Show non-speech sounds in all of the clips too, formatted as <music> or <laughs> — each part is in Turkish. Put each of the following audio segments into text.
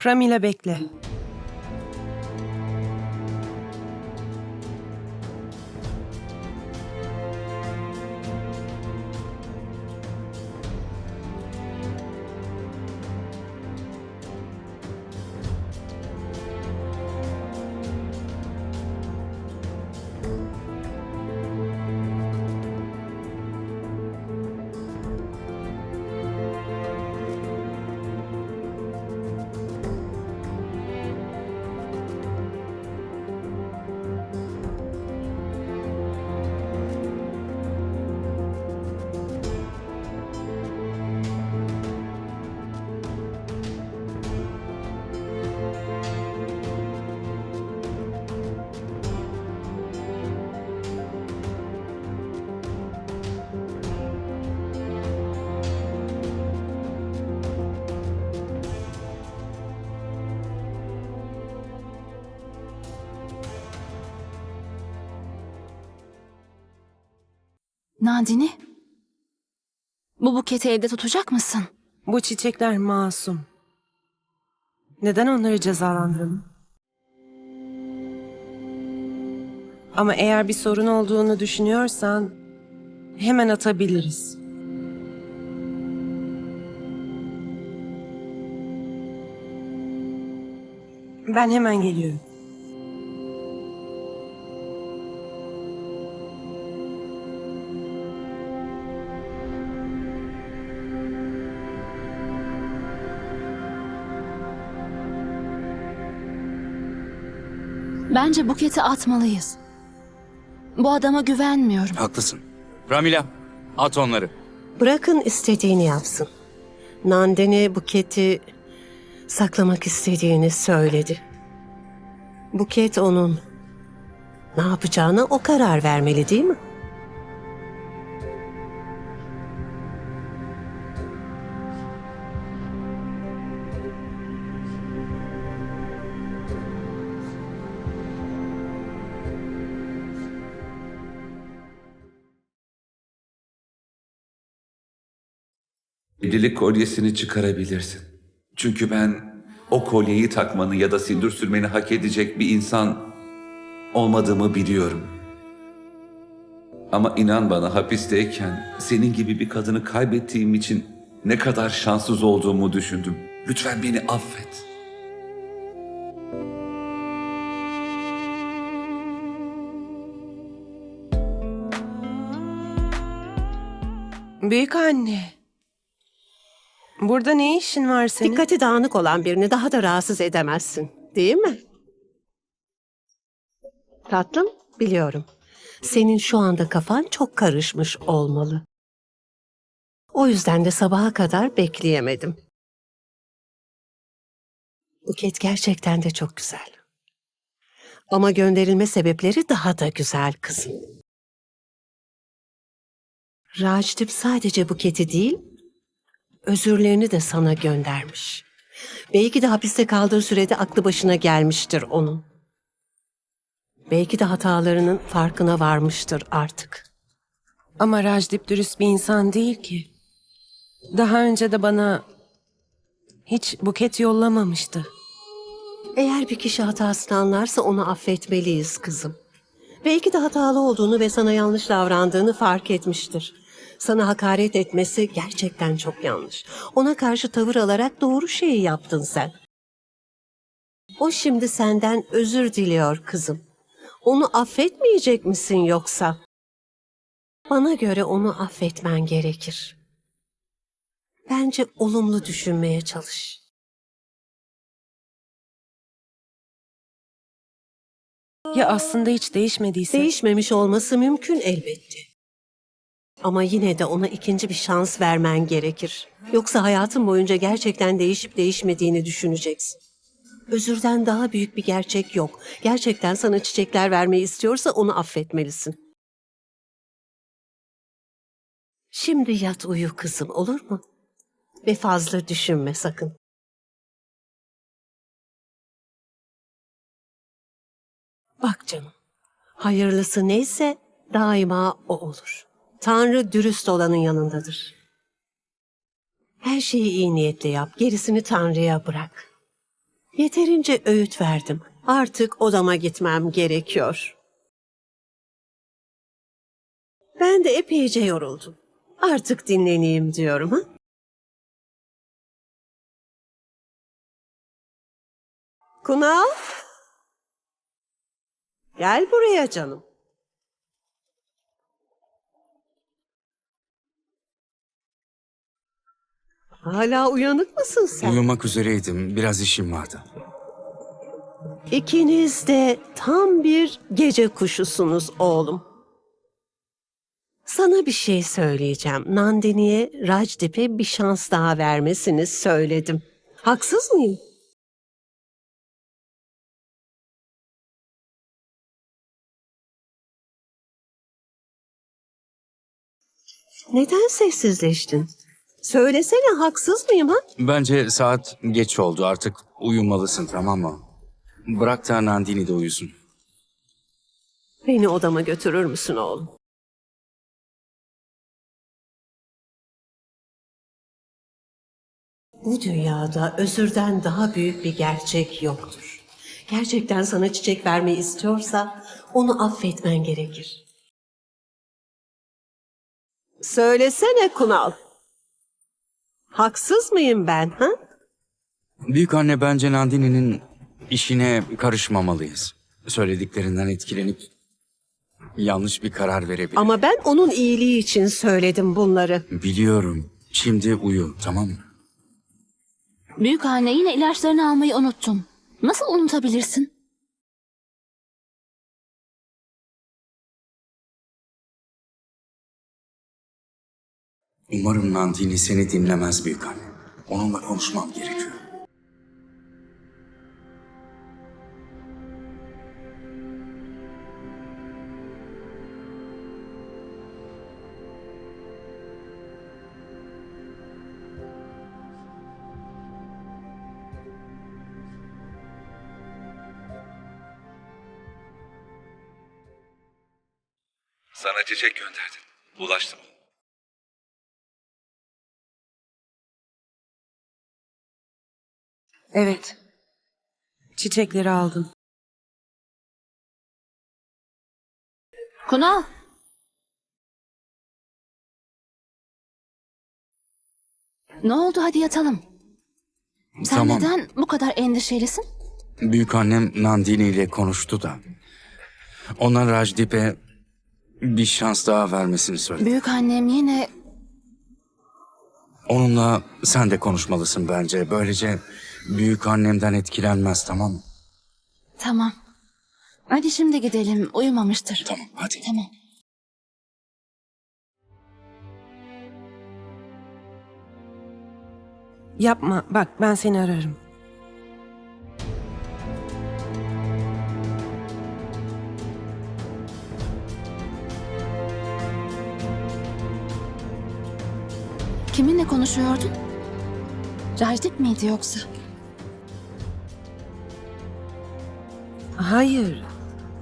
Pramila bekle. Nandini? Bu buketi evde tutacak mısın? Bu çiçekler masum. Neden onları cezalandıralım? Ama eğer bir sorun olduğunu düşünüyorsan hemen atabiliriz. Ben hemen geliyorum. Bence buketi atmalıyız. Bu adama güvenmiyorum. Haklısın. Ramila, at onları. Bırakın istediğini yapsın. Nandini buketi saklamak istediğini söyledi. Buket onun. Ne yapacağını o karar vermeli değil mi? Evlilik kolyesini çıkarabilirsin. Çünkü ben o kolyeyi takmanı ya da sindir sürmeni hak edecek bir insan olmadığımı biliyorum. Ama inan bana hapisteyken senin gibi bir kadını kaybettiğim için ne kadar şanssız olduğumu düşündüm. Lütfen beni affet. Büyük anne. Burada ne işin var senin? Dikkati dağınık olan birini daha da rahatsız edemezsin. Değil mi? Tatlım, biliyorum. Senin şu anda kafan çok karışmış olmalı. O yüzden de sabaha kadar bekleyemedim. Buket gerçekten de çok güzel. Ama gönderilme sebepleri daha da güzel kızım. Rajdip sadece Buket'i değil, özürlerini de sana göndermiş. Belki de hapiste kaldığı sürede aklı başına gelmiştir onun. Belki de hatalarının farkına varmıştır artık. Ama Rajdip dürüst bir insan değil ki. Daha önce de bana hiç buket yollamamıştı. Eğer bir kişi hatasını anlarsa onu affetmeliyiz kızım. Belki de hatalı olduğunu ve sana yanlış davrandığını fark etmiştir. Sana hakaret etmesi gerçekten çok yanlış. Ona karşı tavır alarak doğru şeyi yaptın sen. O şimdi senden özür diliyor kızım. Onu affetmeyecek misin yoksa? Bana göre onu affetmen gerekir. Bence olumlu düşünmeye çalış. Ya aslında hiç değişmediyse? Değişmemiş olması mümkün elbette. Ama yine de ona ikinci bir şans vermen gerekir. Yoksa hayatın boyunca gerçekten değişip değişmediğini düşüneceksin. Özürden daha büyük bir gerçek yok. Gerçekten sana çiçekler vermeyi istiyorsa onu affetmelisin. Şimdi yat uyu kızım olur mu? Ve fazla düşünme sakın. Bak canım. Hayırlısı neyse daima o olur. Tanrı dürüst olanın yanındadır. Her şeyi iyi niyetle yap, gerisini Tanrı'ya bırak. Yeterince öğüt verdim. Artık odama gitmem gerekiyor. Ben de epeyce yoruldum. Artık dinleneyim diyorum ha? Kunal? Gel buraya canım. Hala uyanık mısın sen? Uyumak üzereydim. Biraz işim vardı. İkiniz de tam bir gece kuşusunuz oğlum. Sana bir şey söyleyeceğim. Nandini'ye Rajdip'e bir şans daha vermesini söyledim. Haksız mıyım? Neden sessizleştin? Söylesene haksız mıyım ha? Bence saat geç oldu. Artık uyumalısın tamam mı? Bırak da Nandini de uyusun. Beni odama götürür müsün oğlum? Bu dünyada özürden daha büyük bir gerçek yoktur. Gerçekten sana çiçek vermeyi istiyorsa onu affetmen gerekir. Söylesene Kunal. Haksız mıyım ben ha? Büyük anne bence Nandini'nin işine karışmamalıyız. Söylediklerinden etkilenip yanlış bir karar verebilir. Ama ben onun iyiliği için söyledim bunları. Biliyorum. Şimdi uyu tamam mı? Büyük anne yine ilaçlarını almayı unuttun. Nasıl unutabilirsin? Umarım Nandini seni dinlemez büyük anne. Onunla konuşmam gerekiyor. Sana çiçek gönderdim. Ulaştı Evet. Çiçekleri aldım. Kunal. Ne oldu hadi yatalım. Sen Tamam. neden bu kadar endişelisin? Büyük annem Nandini ile konuştu da. Ona Rajdip'e bir şans daha vermesini söyledi. Büyük annem yine Onunla sen de konuşmalısın bence. Böylece büyük annemden etkilenmez tamam mı? tamam. Hadi şimdi gidelim. Uyumamıştır. Tamam hadi. Tamam. Yapma. Bak ben seni ararım. Kiminle konuşuyordun? Rajdip miydi yoksa? Hayır.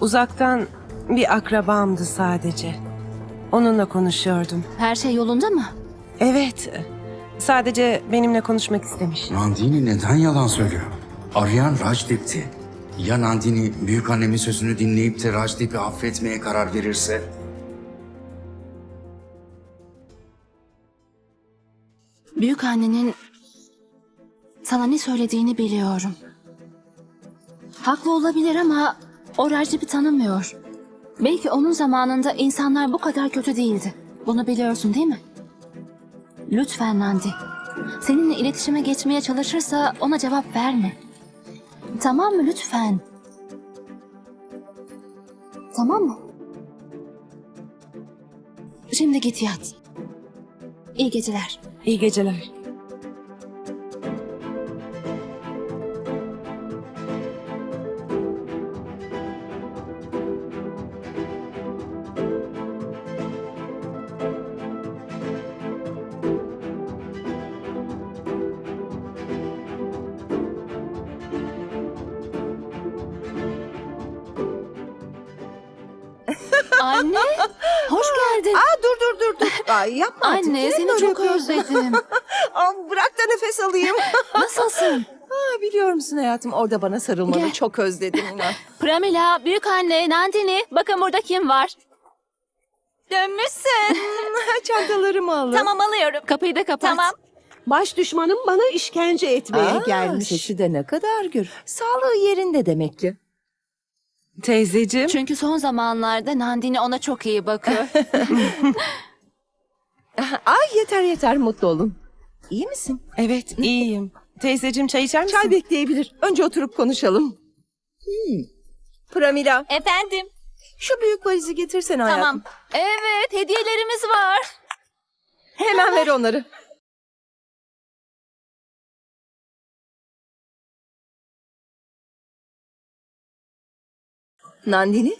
Uzaktan bir akrabamdı sadece. Onunla konuşuyordum. Her şey yolunda mı? Evet. Sadece benimle konuşmak istemiş. Nandini neden yalan söylüyor? Arayan Rajdip'ti. Ya Nandini büyük annemin sözünü dinleyip de Rajdip'i affetmeye karar verirse? Büyük annenin sana ne söylediğini biliyorum. Haklı olabilir ama o Rajdip'i tanımıyor. Belki onun zamanında insanlar bu kadar kötü değildi. Bunu biliyorsun değil mi? Lütfen Nandi. Seninle iletişime geçmeye çalışırsa ona cevap verme. Tamam mı lütfen? Tamam mı? Şimdi git yat. İyi geceler. İyi geceler. Yapma artık. Anne seni böyle çok yapıyorsun? özledim. <laughs> Aa, bırak da nefes alayım. <laughs> Nasılsın? <laughs> Aa, biliyor musun hayatım orada bana sarılmanı Gel. çok özledim inan. Pramila, büyük anne, Nandini. Bakın burada kim var? Dönmüşsün. Çantalarımı alın. tamam alıyorum. Kapıyı da kapat. Tamam. Baş düşmanım bana işkence etmeye Aa, gelmiş. Sesi de ne kadar gür. Sağlığı yerinde demek ki. Teyzeciğim. Çünkü son zamanlarda Nandini ona çok iyi bakıyor. Ay yeter yeter mutlu olun. İyi misin? Evet iyiyim. Teyzeciğim çay içer misin? Çay bekleyebilir. Önce oturup konuşalım. Hmm. Pramila Efendim. şu büyük valizi getirsene hayatım. Tamam. evet, hediyelerimiz var. Hemen ver onları. Nandini,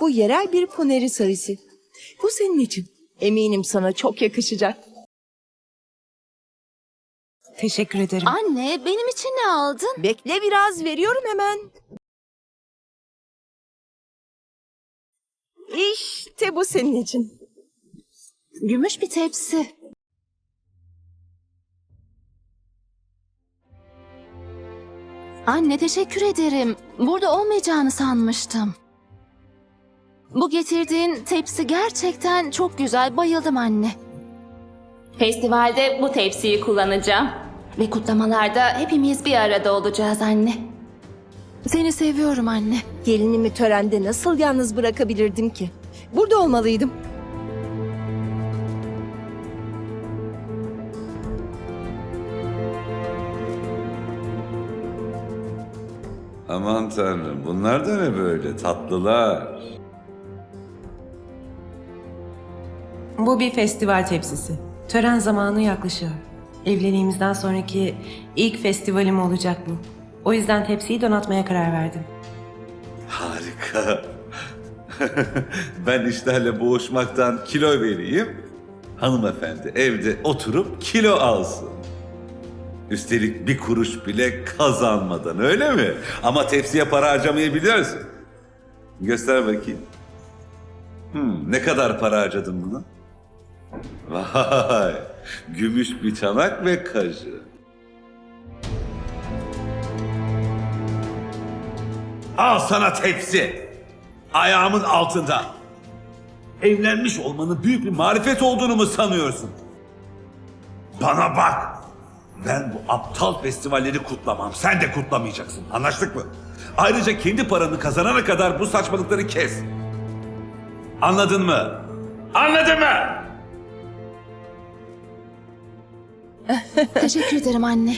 bu yerel bir puneri sarısı. Bu senin için. Eminim sana çok yakışacak. Teşekkür ederim. Anne, benim için ne aldın? Bekle biraz veriyorum hemen. İşte bu senin için. Gümüş bir tepsi. Anne teşekkür ederim. Burada olmayacağını sanmıştım. Bu getirdiğin tepsi gerçekten çok güzel. Bayıldım anne. Festivalde bu tepsiyi kullanacağım. Ve kutlamalarda hepimiz bir arada olacağız anne. Seni seviyorum anne. Gelinimi törende nasıl yalnız bırakabilirdim ki? Burada olmalıydım. Aman tanrım bunlar da ne böyle tatlılar. Bu bir festival tepsisi. Tören zamanı yaklaşıyor. Evliliğimizden sonraki ilk festivalim olacak bu. O yüzden tepsiyi donatmaya karar verdim. Harika. <laughs> ben işlerle boğuşmaktan kilo vereyim. Hanımefendi evde oturup kilo alsın. Üstelik bir kuruş bile kazanmadan öyle mi? Ama tepsiye para harcamayı biliyorsun. Göster bakayım. Hmm, ne kadar para harcadın buna? Vay, gümüş bir çanak ve kaşık. Al sana tepsi. Ayağımın altında. Evlenmiş olmanın büyük bir marifet olduğunu mu sanıyorsun? Bana bak. Ben bu aptal festivalleri kutlamam. Sen de kutlamayacaksın. Anlaştık mı? Ayrıca kendi paranı kazanana kadar bu saçmalıkları kes. Anladın mı? Anladın mı? <laughs> Teşekkür ederim anne.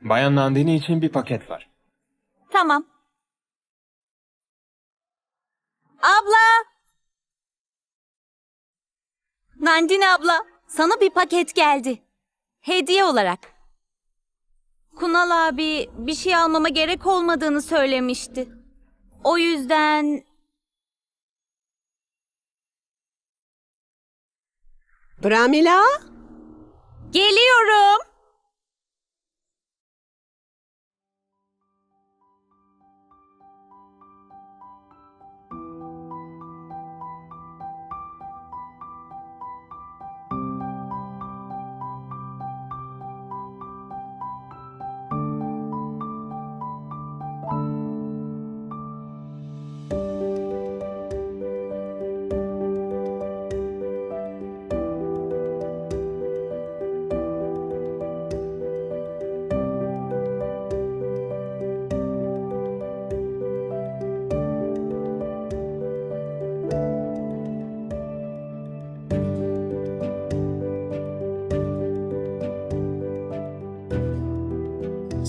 Bayan Nandini için bir paket var. Tamam. Abla. Nandine abla, sana bir paket geldi. Hediye olarak. Kunal abi bir şey almama gerek olmadığını söylemişti. O yüzden Pramila? geliyorum.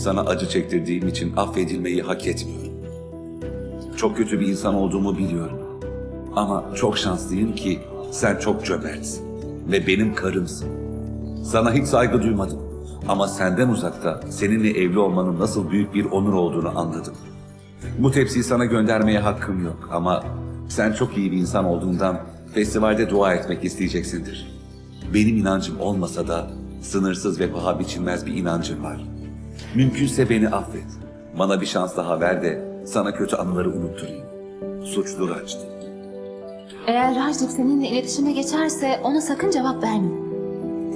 Sana acı çektirdiğim için affedilmeyi hak etmiyorum. Çok kötü bir insan olduğumu biliyorum. Ama çok şanslıyım ki sen çok cömertsin ve benim karımsın. Sana hiç saygı duymadım ama senden uzakta seninle evli olmanın nasıl büyük bir onur olduğunu anladım. Bu tepsiyi sana göndermeye hakkım yok ama sen çok iyi bir insan olduğundan festivalde dua etmek isteyeceksindir. Benim inancım olmasa da sınırsız ve paha biçilmez bir inancım var. Mümkünse beni affet. Bana bir şans daha ver de sana kötü anıları unutturayım. Suçlu Raç'tı. Eğer Rajdip seninle iletişime geçerse ona sakın cevap verme.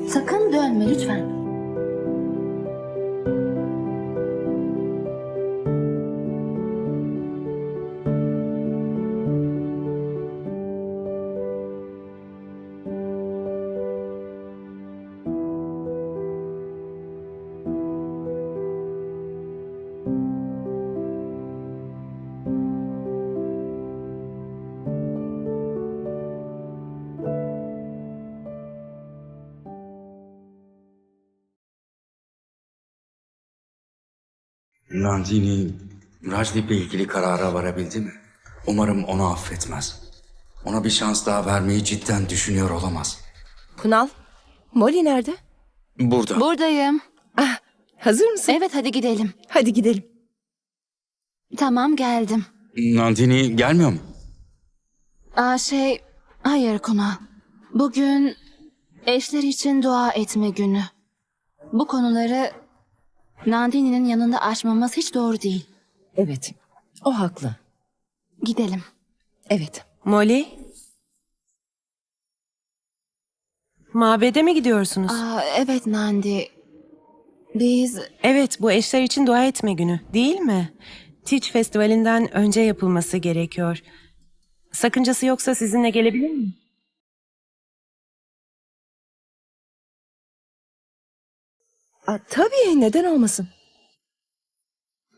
Sakın dönme lütfen. Nandini Rajdip'le ilgili karara varabildi mi? Umarım onu affetmez. Ona bir şans daha vermeyi cidden düşünüyor olamaz. Kunal, Molly nerede? Burada. Buradayım. Hazır mısın? Evet hadi gidelim. Hadi gidelim. Tamam geldim. Nandini gelmiyor mu? Aa şey, hayır Kunal. Bugün eşler için dua etme günü. Bu konuları Nandini'nin yanında açmamız hiç doğru değil. Evet, o haklı. Gidelim. Evet. Molly? Mabede mi gidiyorsunuz? Aa, evet Nandi. Biz Evet, bu eşler için dua etme günü, değil mi? Teach Festivali'nden önce yapılması gerekiyor. Sakıncası yoksa sizinle gelebilir miyim? Aa, tabii neden olmasın?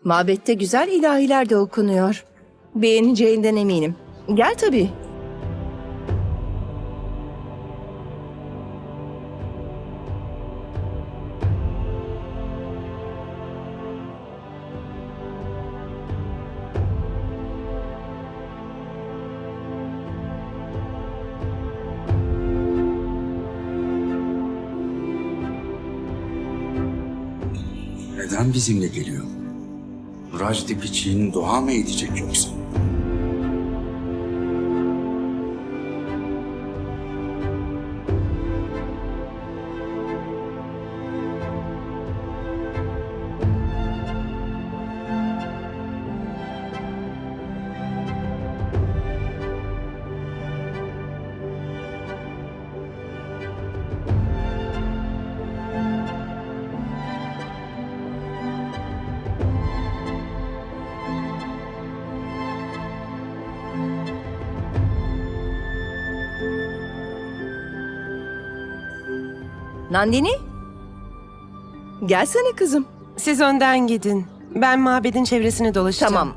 Mabette güzel ilahiler de okunuyor. Beğeneceğinden eminim. Gel tabii. Bizimle geliyor? Rajdip için dua mı edecek yoksa? Nandini? Gelsene kızım. Siz önden gidin. Ben mabedin çevresini dolaşacağım. Tamam.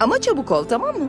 Ama çabuk ol tamam mı?